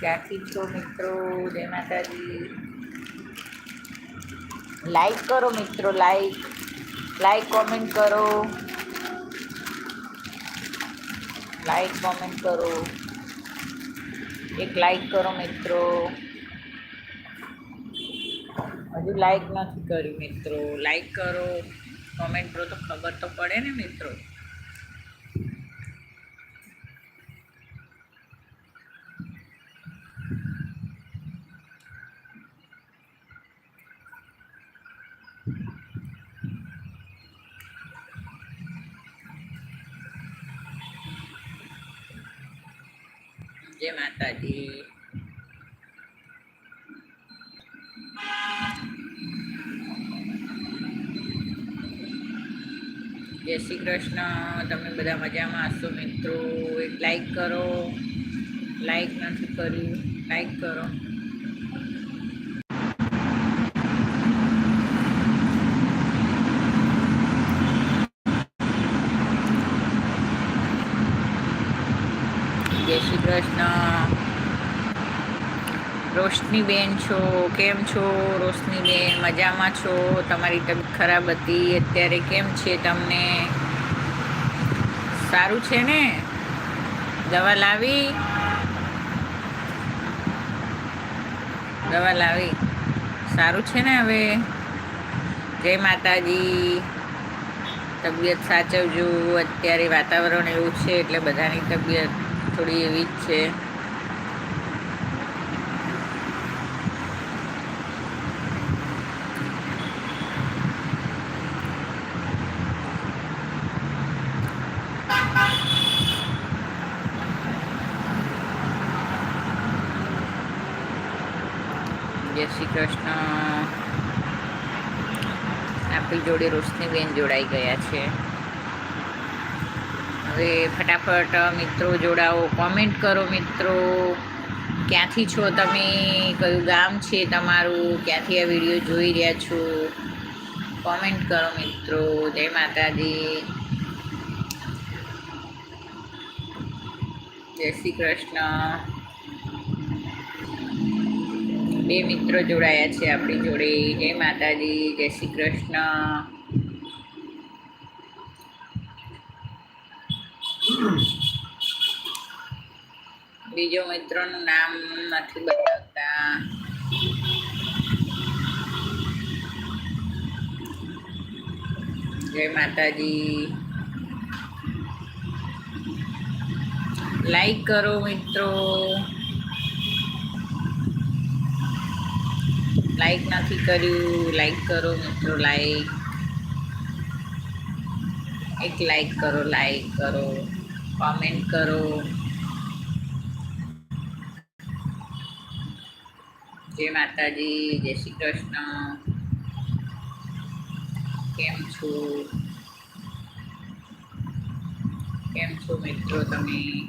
ક્યાંથી છો મિત્રો, જય માતાજી. લાઈક કરો મિત્રો લાઈક લાઈક કોમેન્ટ કરો. લાઈક કોમેન્ટ કરો. એક લાઈક કરો મિત્રો. હજુ લાઈક નથી કર્યું મિત્રો. લાઈક કરો. કોમેન્ટ કરો તો ખબર તો પડે ને મિત્રો. જય માતાજી જય શ્રી કૃષ્ણ તમે બધા મજામાં હશો મિત્રો? એક લાઈક કરો. લાઈક નથી કર્યું. લાઈક કરો જય શ્રી કૃષ્ણ. રોશનીબેન છો, કેમ છો? રોશનીબેન મજામાં છો? તમારી તબિયત ખરાબ હતી? અત્યારે કેમ છે તમને? સારું છે ને? દવા લાવી? દવા લાવી. સારું છે ને હવે? જય માતાજી. તબિયત સાચવજો. અત્યારે વાતાવરણ એવું છે એટલે બધાની તબિયત થોડી એવી જ છે. જય શ્રી કૃષ્ણ. આપણી જોડે રોશનીબેન જોડાઈ ગયા છે. હવે ફટાફટ મિત્રો જોડાઓ કોમેન્ટ કરો મિત્રો. ક્યાંથી છો તમે? કયું ગામ છે તમારું? ક્યાંથી આ વીડિયો જોઈ રહ્યા છો? કોમેન્ટ કરો મિત્રો. જય માતાજી. જય શ્રી કૃષ્ણ. બે મિત્રો જોડાયા છે આપણી જોડે. જય માતાજી, જય શ્રી કૃષ્ણ. બીજો મિત્રોનું નામ નથી બતાવતા. જય માતાજી. લાઈક કરો મિત્રો. લાઈક નથી કર્યું. લાઈક કરો મિત્રો લાઈક એક લાઈક કરો લાઈક કરો. કોમેન્ટ કરો. જય માતાજી જય શ્રી કૃષ્ણ. કેમ છો? કેમ છો મિત્રો તમે?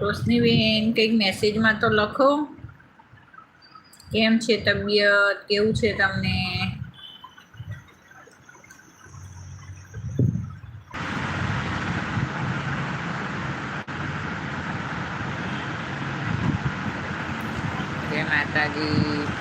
રોશનીબેન કંઈક મેસેજમાં તો લખો. કેમ છે તબિયત? કેવું છે તમને? જય માતાજી.